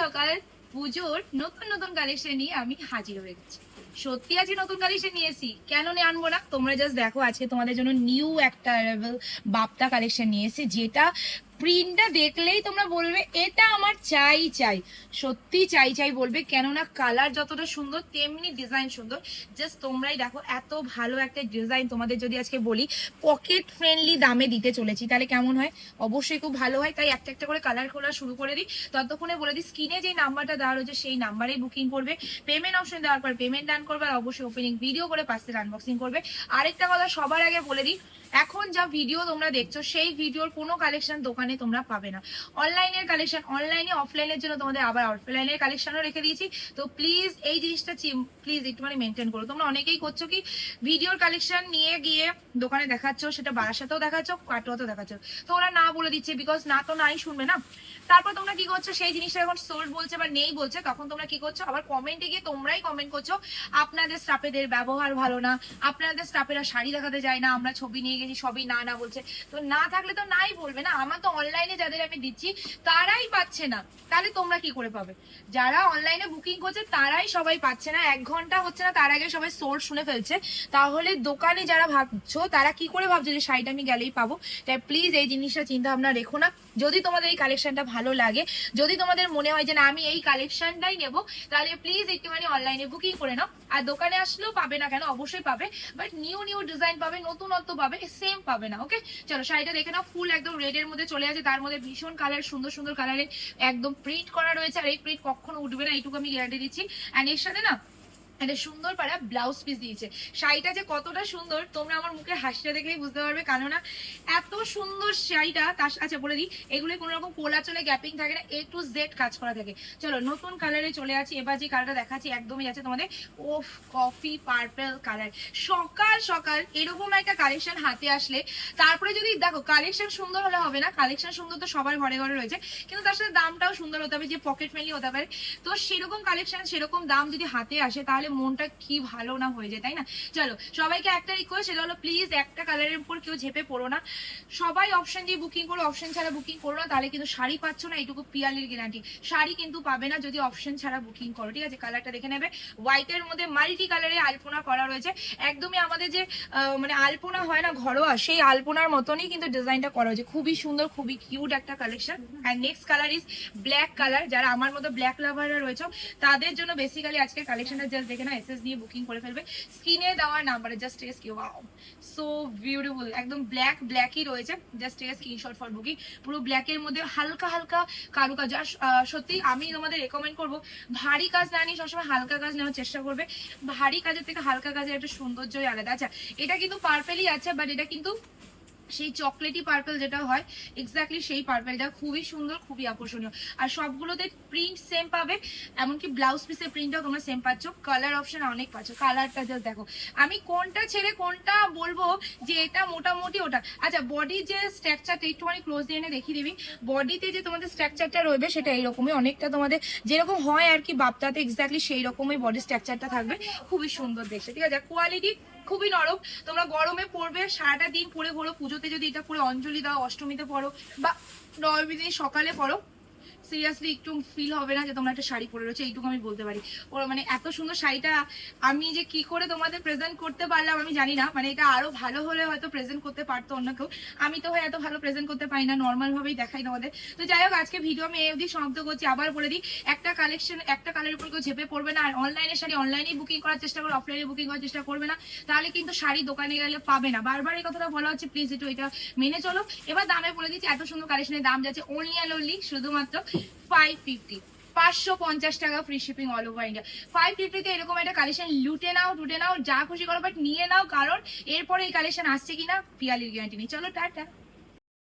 সকাল পুজোর নতুন নতুন কালেকশন নিয়ে আমি হাজির হয়ে গেছি। সত্যি আজকে নতুন কালেকশন নিয়েছি। কেন নিয়ে আনব না? তোমরা জাস্ট দেখো, আজকে তোমাদের জন্য নিউ একটা অ্যারাইভেল বাপ্তা কালেকশন নিয়েছি যেটা প্রিন্টটা দেখলেই তোমরা বলবে, এটা আমার চাই চাই। সত্যি চাই চাই বলবে, কেননা কালার যতটা সুন্দর, তেমনি ডিজাইন সুন্দর। জাস্ট তোমরাই দেখো, এত ভালো একটা ডিজাইন তোমাদের যদি আজকে বলি পকেট ফ্রেন্ডলি দামে দিতে চলেছি। তাহলে কেমন হয়? অবশ্যই খুব ভালো হয়। তাই একটা একটা করে কালার খোলা শুরু করে দিই। ততক্ষণে বলে দিই স্ক্রিনে যে নাম্বারটা দেওয়া রয়েছে, সেই নাম্বারেই বুকিং করবে। পেমেন্ট অপশন দেওয়ার পর পেমেন্ট ডান করবে আর অবশ্যই ওপেনিং ভিডিও করে পাশ আনবক্সিং করবে। আরেকটা কথা সবার আগে বলে দিই, এখন যা ভিডিও তোমরা দেখছ, সেই ভিডিওর কোনো কালেকশন দোকানে তোমরা পাবে না। অনলাইনের কালেকশন অনলাইনে অফলাইনের জন্য তোমাদের আবার অফলাইনের কালেকশনও রেখে দিয়েছি। তো প্লিজ এই জিনিসটা প্লিজ একটু মানে মেনটেন করো। তোমরা অনেকেই করছ কি ভিডিওর কালেকশন নিয়ে গিয়ে দোকানে দেখাচ্ছ, সেটা বারাসাতেও দেখাচ্ছ, কাটোয়াতেও দেখাচ্ছ। তো ওরা না বলে দিচ্ছে বিকজ না তো নাই, শুনবে না। তারপর তোমরা কি করছ? সেই জিনিসটা এখন সোল্ড বলছে বা নেই বলছে, তখন তোমরা কি করছ? আবার কমেন্টে গিয়ে তোমরাই কমেন্ট করছ, আপনাদের স্টাফেদের ব্যবহার ভালো না, আপনাদের স্টাফেরা শাড়ি দেখাতে যায় না, আমরা ছবি নিয়ে গেছি, সবই না না বলছে। তো না থাকলে তো নাই বলবে না? আমার তো অনলাইনে যাদের আমি দিচ্ছি, তারাই পাচ্ছে না। তাহলে তোমরা কি করে পাবে? যারা অনলাইনে বুকিং করছে, তারাই সবাই পাচ্ছে না। এক ঘণ্টা হচ্ছে না, তার আগে সবাই সোল শুনে ফেলছে। তাহলে দোকানে যারা ভাবছ, তারা কি করে ভাবছ যে শাড়িটা আমি গেলেই পাবো? তাই প্লিজ এই জিনিসটা চিন্তা ভাবনা রেখো না। যদি তোমাদের এই কালেকশনটা ভালো লাগে। যদি তোমাদের মনে হয় যে না, আমি এই কালেকশনটাই নেব, তাহলে প্লিজ একটুখানি অনলাইনে বুকিং করে নাও। আর দোকানে আসলেও পাবে না কেন? অবশ্যই পাবে। বাট নিউ নিউ ডিজাইন পাবে, নতুনত্ব পাবে সেম পাবে না ওকে চলো, শাড়িটা দেখে নাও ফুল একদম রেডের মধ্যে চলে আছে। তার মধ্যে ভীষণ কালার সুন্দর সুন্দর কালারে একদম প্রিন্ট করা রয়েছে। আর এই প্রিন্ট কখনো উঠবে না, এইটুকু আমি গ্যারান্টি দিচ্ছি। অ্যান্ড এর সাথে না একটা সুন্দর পাড়া ব্লাউজ পিস দিয়েছে। শাড়িটা যে কতটা সুন্দর, তোমরা আমার মুখে হাসিটা দেখলেই বুঝতে পারবে। কেননা এত সুন্দর শাড়িটা তার আচ্ছা বলে দিই এগুলো কোনো রকম কোলা চলে গ্যাপিং থাকে না এ টু জেড কাজ করা থাকে। চলো, নতুন কালারে চলে আছি এবার যে কালারটা দেখাচ্ছি, একদমই আছে তোমাদের ওফ কফি পার্পেল কালার সকাল সকাল এরকম একটা কালেকশন হাতে আসলে, তারপরে যদি দেখো কালেকশন সুন্দর হলে হবে না কালেকশন সুন্দর তো সবার ঘরে ঘরে রয়েছে, কিন্তু তার সাথে দামটাও সুন্দর হতে হবে, যে পকেট ফ্রেন্ডলি হতে পারে। তো সেরকম কালেকশন সেরকম দাম যদি হাতে আসে, তাহলে মনটা কি ভালো না হয়ে যায়, তাই না? চলো, সবাইকে একটা রিকোয়েস্ট সেটা হলো প্লিজ একটা কালারের উপর কেউ ঝেপে পড়ো না। সবাই অপশন দিয়ে বুকিং করো অপশন ছাড়া বুকিং করো না, তাহলে কিন্তু শাড়ি পাচ্ছ না, এইটুকু পিয়ালির গ্যারান্টি শাড়ি কিন্তু পাবে না যদি অপশন ছাড়া বুকিং করো, ঠিক আছে? কালারটা দেখে নেবে। হোয়াইটের মধ্যে মাল্টি কালারে আলপনা করা রয়েছে। একদমই আমাদের যে মানে আলপনা হয় না, ঘরোয়া, সেই আলপনার মতনই কিন্তু ডিজাইনটা করা হয়েছে। খুবই সুন্দর, খুবই কিউট একটা collection and next colour is black colour যারা আমার মতো ব্ল্যাক লাভাররা রয়েছে তাদের জন্য বেসিক্যালি আজকের কালেকশনটা জাস্ট দেখে না এসএস দিয়ে বুকিং করে ফেলবে। স্ক্রিনে দেওয়া নাম্বারে জাস্ট টেস কিউ সো বিউটিফুল একদম ব্ল্যাক ব্ল্যাকই রয়েছে। জাস্ট টেস স্ক্রিনশট ফর বুকিং পুরো ব্ল্যাকের মধ্যে হালকা হালকা কারুকাজ আর সত্যি আমি তোমাদের রেকমেন্ড করব, ভারী কাজ না নিয়ে সবসময় হালকা কাজ নেওয়ার চেষ্টা করবে। ভারী কাজের থেকে হালকা কাজের একটা সৌন্দর্যই আলাদা। আচ্ছা এটা কিন্তু পার্পেলই আছে বাট এটা কিন্তু সেই চকলেটি পার্পেল যেটা হয় এক্স্যাক্টলি সেই পার্পেলটা খুবই সুন্দর, খুবই আকর্ষণীয়। আর সবগুলোতে প্রিন্ট সেম পাবে, এমনকি ব্লাউজ পিসের প্রিন্টটাও তোমরা সেম পাচ্ছ। কালার অপশন অনেক পাচ্ছ। কালারটা জাস্ট দেখো। আমি কোনটা ছেড়ে কোনটা বলব যে এটা মোটামুটি ওটা। আচ্ছা বডির যে স্ট্রাকচারটা একটুখানি ক্লোজ দিয়ে এনে দেখিয়ে দিবি। বডিতে যে তোমাদের স্ট্রাকচারটা রয়েছে সেটা এইরকমই। অনেকটা তোমাদের যেরকম হয় আর কি বাপটাতে এক্স্যাক্টলি সেই রকমই বডি স্ট্রাকচারটা থাকবে। খুবই সুন্দর দেখতে। ঠিক আছে কোয়ালিটি খুবই নরম। তোমরা গরমে পড়বে, সারাটা দিন পরে পড়ো পুজোতে যদি এটা পরে অঞ্জলি দাও, অষ্টমীতে পড়ো বা নবমী দিন সকালে পড়ো সিরিয়াসলি একটু ফিল হবে না যে তোমরা একটা শাড়ি পরে রয়েছে, এইটুকু আমি বলতে পারি। ওর মানে এত সুন্দর শাড়িটা আমি যে কি করে তোমাদের প্রেজেন্ট করতে পারলাম আমি জানি না মানে এটা আরও ভালো হলে হয়তো প্রেজেন্ট করতে পারতো অন্য কেউ। আমি তো হয় এত ভালো প্রেজেন্ট করতে পারি না নর্মাল ভাবেই দেখাই তোমাদের। তো যাই হোক, আজকে ভিডিও আমি এই অবধি সমাপ্ত করছি। আবার বলে দিই, একটা কালেকশন একটা কালের উপর কেউ ঝেপে পড়বে না। আর অনলাইনে শাড়ি অনলাইনেই বুকিং করার চেষ্টা করো অফলাইনে বুকিং করার চেষ্টা করবে না। তাহলে কিন্তু শাড়ি দোকানে গেলে পাবে না। বারবার এই কথাটা বলা হচ্ছে প্লিজ একটু এটা মেনে চলো। এবার দামে বলে দিচ্ছি, এত সুন্দর কালেকশনের দাম যাচ্ছে অনলি অ্যান্ড অনলি শুধুমাত্র ফাইভ ফিফটি পাঁচশো পঞ্চাশ টাকা free shipping all over India five ফিফটিতে এরকম একটা কালেকশন লুটে নাও, টুটে নাও, যা খুশি করো বাট নিয়ে নাও, কারণ এরপরে এই কালেকশন আসছে কিনা, পিয়ালির গ্যারান্টি নেই। চলো, টাটা।